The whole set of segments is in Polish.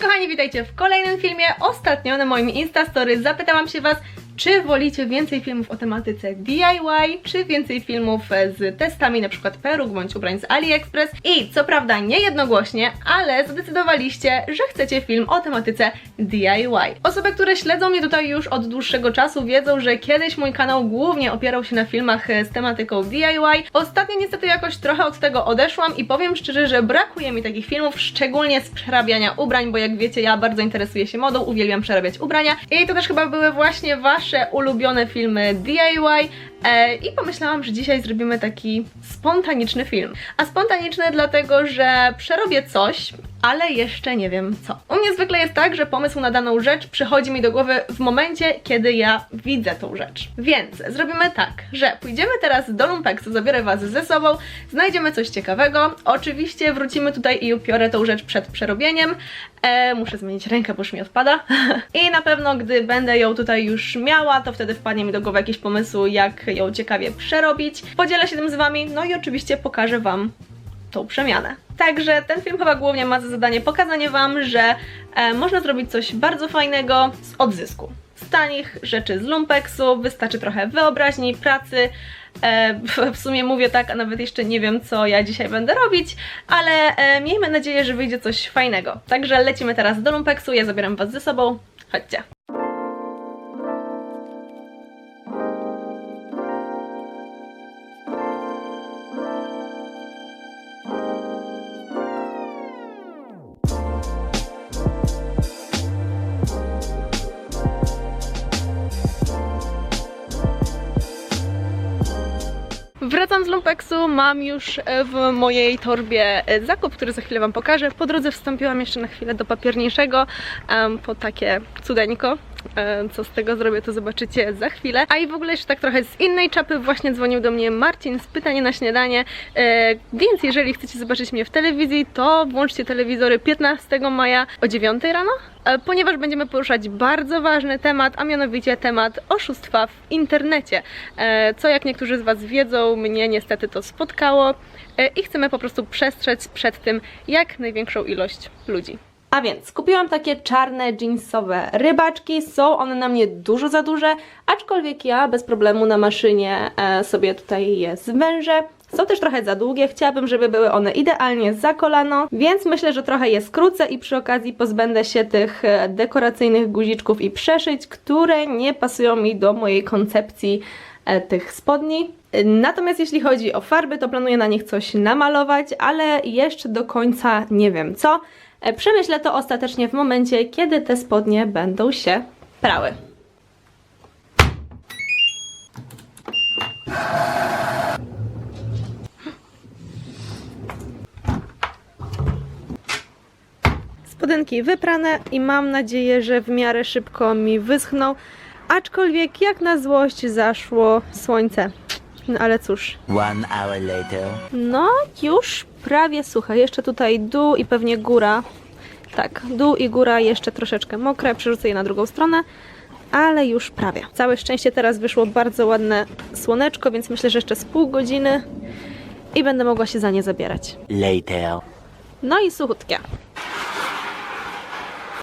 kochani, witajcie w kolejnym filmie. Ostatnio na moim Instastory zapytałam się Was, czy wolicie więcej filmów o tematyce DIY, czy więcej filmów z testami przykład peruk bądź ubrań z AliExpress. I co prawda nie jednogłośnie, ale zdecydowaliście, że chcecie film o tematyce DIY. Osoby, które śledzą mnie tutaj już od dłuższego czasu wiedzą, że kiedyś mój kanał głównie opierał się na filmach e, z tematyką DIY. Ostatnio niestety jakoś trochę od tego odeszłam i powiem szczerze, że brakuje mi takich filmów, szczególnie z przerabiania ubrań, bo jak wiecie, ja bardzo interesuję się modą, uwielbiam przerabiać ubrania i to też chyba były właśnie wasze ulubione filmy DIY e, i pomyślałam, że dzisiaj zrobimy taki spontaniczny film. A spontaniczny dlatego, że przerobię coś, ale jeszcze nie wiem co. U mnie zwykle jest tak, że pomysł na daną rzecz przychodzi mi do głowy w momencie, kiedy ja widzę tą rzecz. Więc zrobimy tak, że pójdziemy teraz do Lumpeksu, zabiorę Was ze sobą, znajdziemy coś ciekawego. Oczywiście wrócimy tutaj i upiorę tą rzecz przed przerobieniem. E, muszę zmienić rękę, bo już mi odpada. I na pewno, gdy będę ją tutaj już miała, to wtedy wpadnie mi do głowy jakiś pomysł, jak ją ciekawie przerobić. Podzielę się tym z Wami, no i oczywiście pokażę Wam tą przemianę. Także ten film chyba głównie ma za zadanie pokazanie Wam, że e, można zrobić coś bardzo fajnego z odzysku. Z tanich rzeczy z lumpeksu, wystarczy trochę wyobraźni, pracy. E, w- sumie mówię tak, a nawet jeszcze nie wiem, co ja dzisiaj będę robić, ale e, miejmy nadzieję, że wyjdzie coś fajnego. Także lecimy teraz do lumpeksu, ja zabieram Was ze sobą. Chodźcie. Wracam z Lumpeksu, mam już e, w mojej torbie e, zakup, który za chwilę Wam pokażę. Po drodze wstąpiłam jeszcze na chwilę do papierniejszego em, po takie cudeńko. E, Co z tego zrobię, to zobaczycie za chwilę. A i w ogóle jeszcze tak trochę z innej czapy właśnie dzwonił do mnie Marcin z pytanie na śniadanie. E, Więc jeżeli chcecie zobaczyć mnie w telewizji, to włączcie telewizory 15 maja o 9 rano e, ponieważ będziemy poruszać bardzo ważny temat, a mianowicie temat oszustwa w internecie. Co jak niektórzy z Was wiedzą, mnie niestety to spotkało i chcemy po prostu przestrzec przed tym jak największą ilość ludzi. A więc kupiłam takie czarne jeansowe rybaczki, są one na mnie dużo za duże, aczkolwiek ja bez problemu na maszynie e, sobie tutaj je zwężę. Są też trochę za długie, chciałabym, żeby były one idealnie za kolano, więc myślę, że trochę je skrócę i przy okazji pozbędę się tych e, dekoracyjnych guziczków i przeszyć, które nie pasują mi do mojej koncepcji e, tych spodni. Natomiast jeśli chodzi o farby, to planuję na nich coś namalować, ale jeszcze do końca nie wiem co. E, Przemyślę to ostatecznie w momencie, kiedy te spodnie będą się prały. Spodenki wyprane i mam nadzieję, że w miarę szybko mi wyschną. Aczkolwiek jak na złość zaszło słońce. No ale cóż, One hour later. no, już prawie suche. Jeszcze tutaj dół i pewnie góra. Tak, dół i góra jeszcze troszeczkę mokre. Przerzucę je na drugą stronę, ale już prawie. Całe szczęście teraz wyszło bardzo ładne słoneczko, więc myślę, że jeszcze z pół godziny i będę mogła się za nie zabierać. Later. No i suchutkie.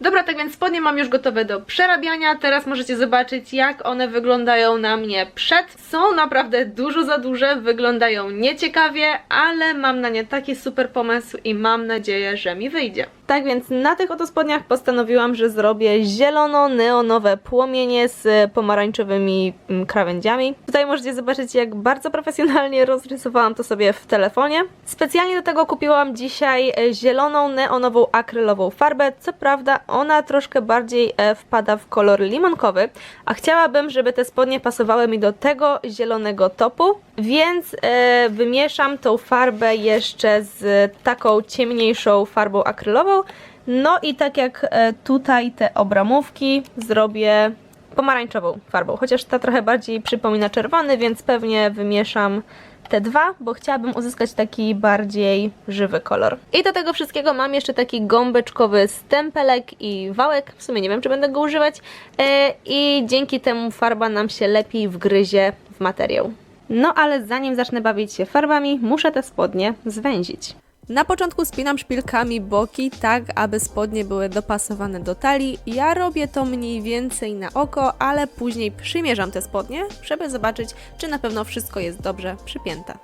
Dobra, tak więc spodnie mam już gotowe do przerabiania. Teraz możecie zobaczyć, jak one wyglądają na mnie przed. Są naprawdę dużo za duże, wyglądają nieciekawie, ale mam na nie taki super pomysł i mam nadzieję, że mi wyjdzie. Tak więc na tych oto spodniach postanowiłam, że zrobię zielono-neonowe płomienie z pomarańczowymi mm, krawędziami. Tutaj możecie zobaczyć, jak bardzo profesjonalnie rozrysowałam to sobie w telefonie. Specjalnie do tego kupiłam dzisiaj e, zieloną neonową akrylową farbę. Co prawda ona troszkę bardziej e, wpada w kolor limonkowy, a chciałabym, żeby te spodnie pasowały mi do tego zielonego topu, więc e, wymieszam tą farbę jeszcze z taką ciemniejszą farbą akrylową. No i tak jak e, tutaj te obramówki zrobię pomarańczową farbą, chociaż ta trochę bardziej przypomina czerwony, więc pewnie wymieszam te dwa, bo chciałabym uzyskać taki bardziej żywy kolor. I do tego wszystkiego mam jeszcze taki gąbeczkowy stempelek i wałek, w sumie nie wiem, czy będę go używać e, i dzięki temu farba nam się lepiej wgryzie w materiał. No ale zanim zacznę bawić się farbami, muszę te spodnie zwęzić. Na początku spinam szpilkami boki, tak aby spodnie były dopasowane do talii. Ja robię to mniej więcej na oko, ale później przymierzam te spodnie, żeby zobaczyć, czy na pewno wszystko jest dobrze przypięte.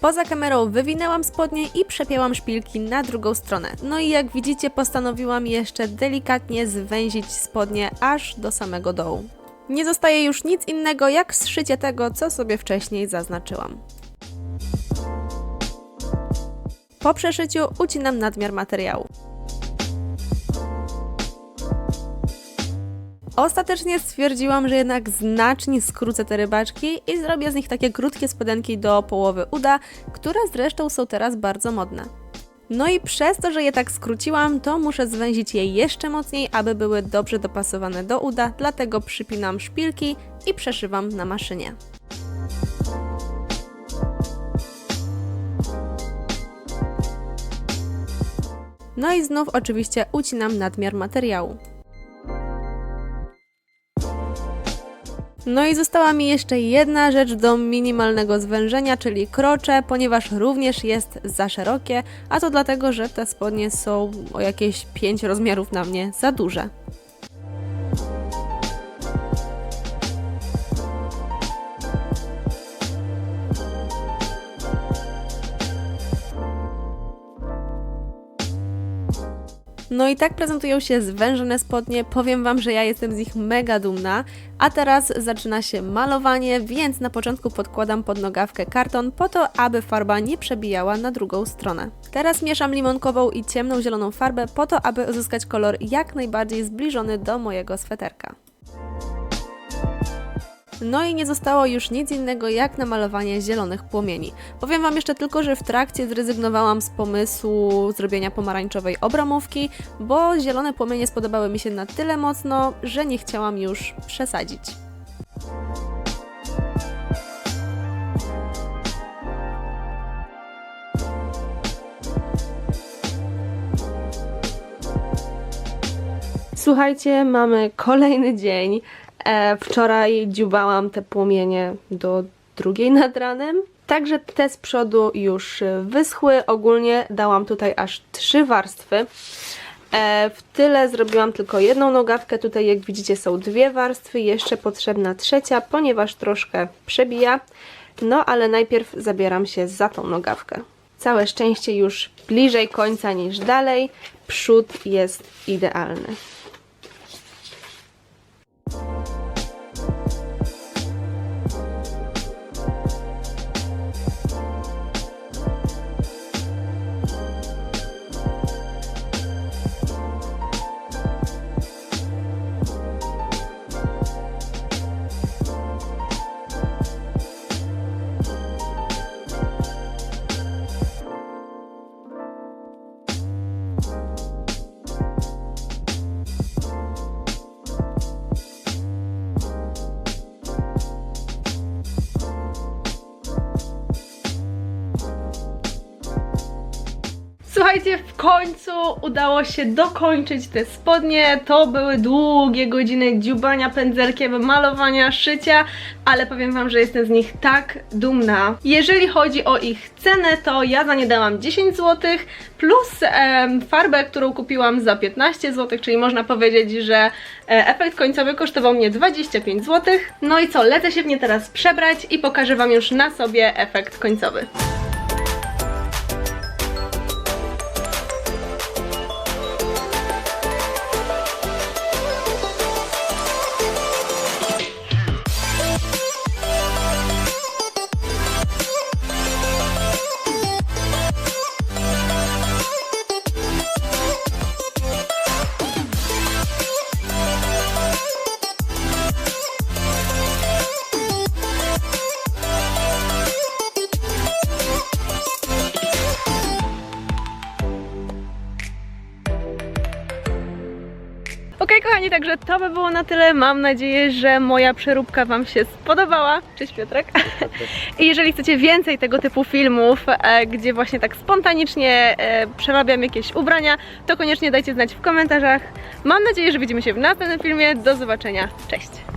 Poza kamerą wywinęłam spodnie i przepięłam szpilki na drugą stronę. No i jak widzicie, postanowiłam jeszcze delikatnie zwęzić spodnie aż do samego dołu. Nie zostaje już nic innego jak zszycie tego, co sobie wcześniej zaznaczyłam. Po przeszyciu ucinam nadmiar materiału. Ostatecznie stwierdziłam, że jednak znacznie skrócę te rybaczki i zrobię z nich takie krótkie spodenki do połowy uda, które zresztą są teraz bardzo modne. No i przez to, że je tak skróciłam, to muszę zwęzić je jeszcze mocniej, aby były dobrze dopasowane do uda, dlatego przypinam szpilki i przeszywam na maszynie. No i znów oczywiście ucinam nadmiar materiału. No i została mi jeszcze jedna rzecz do minimalnego zwężenia, czyli krocze, ponieważ również jest za szerokie, a to dlatego, że te spodnie są o jakieś 5 rozmiarów na mnie za duże. No i tak prezentują się zwężone spodnie. Powiem Wam, że ja jestem z nich mega dumna. A teraz zaczyna się malowanie, więc na początku podkładam pod nogawkę karton po to, aby farba nie przebijała na drugą stronę. Teraz mieszam limonkową i ciemną zieloną farbę po to, aby uzyskać kolor jak najbardziej zbliżony do mojego sweterka. No i nie zostało już nic innego jak namalowanie zielonych płomieni. Powiem Wam jeszcze tylko, że w trakcie zrezygnowałam z pomysłu zrobienia pomarańczowej obramówki, bo zielone płomienie spodobały mi się na tyle mocno, że nie chciałam już przesadzić. Słuchajcie, mamy kolejny dzień. E, wczoraj dziubałam te płomienie do drugiej nad ranem. Także te z przodu już wyschły. Ogólnie dałam tutaj aż trzy warstwy. E, w tyle zrobiłam tylko jedną nogawkę. Tutaj jak widzicie są dwie warstwy. Jeszcze potrzebna trzecia, ponieważ troszkę przebija. No ale najpierw zabieram się za tą nogawkę. Całe szczęście już bliżej końca niż dalej. Przód jest idealny. Słuchajcie, w końcu udało się dokończyć te spodnie. To były długie godziny dziubania pędzelkiem, malowania, szycia, ale powiem Wam, że jestem z nich tak dumna. Jeżeli chodzi o ich cenę, to ja za nie dałam 10 zł plus em, farbę, którą kupiłam za 15 zł, czyli można powiedzieć, że e, efekt końcowy kosztował mnie 25 zł. No i co, lecę się w nie teraz przebrać i pokażę Wam już na sobie efekt końcowy. Kochani, także to by było na tyle. Mam nadzieję, że moja przeróbka Wam się spodobała. Cześć Piotrek. I jeżeli chcecie więcej tego typu filmów, e, gdzie właśnie tak spontanicznie e, przerabiam jakieś ubrania, to koniecznie dajcie znać w komentarzach. Mam nadzieję, że widzimy się w następnym filmie. Do zobaczenia. Cześć!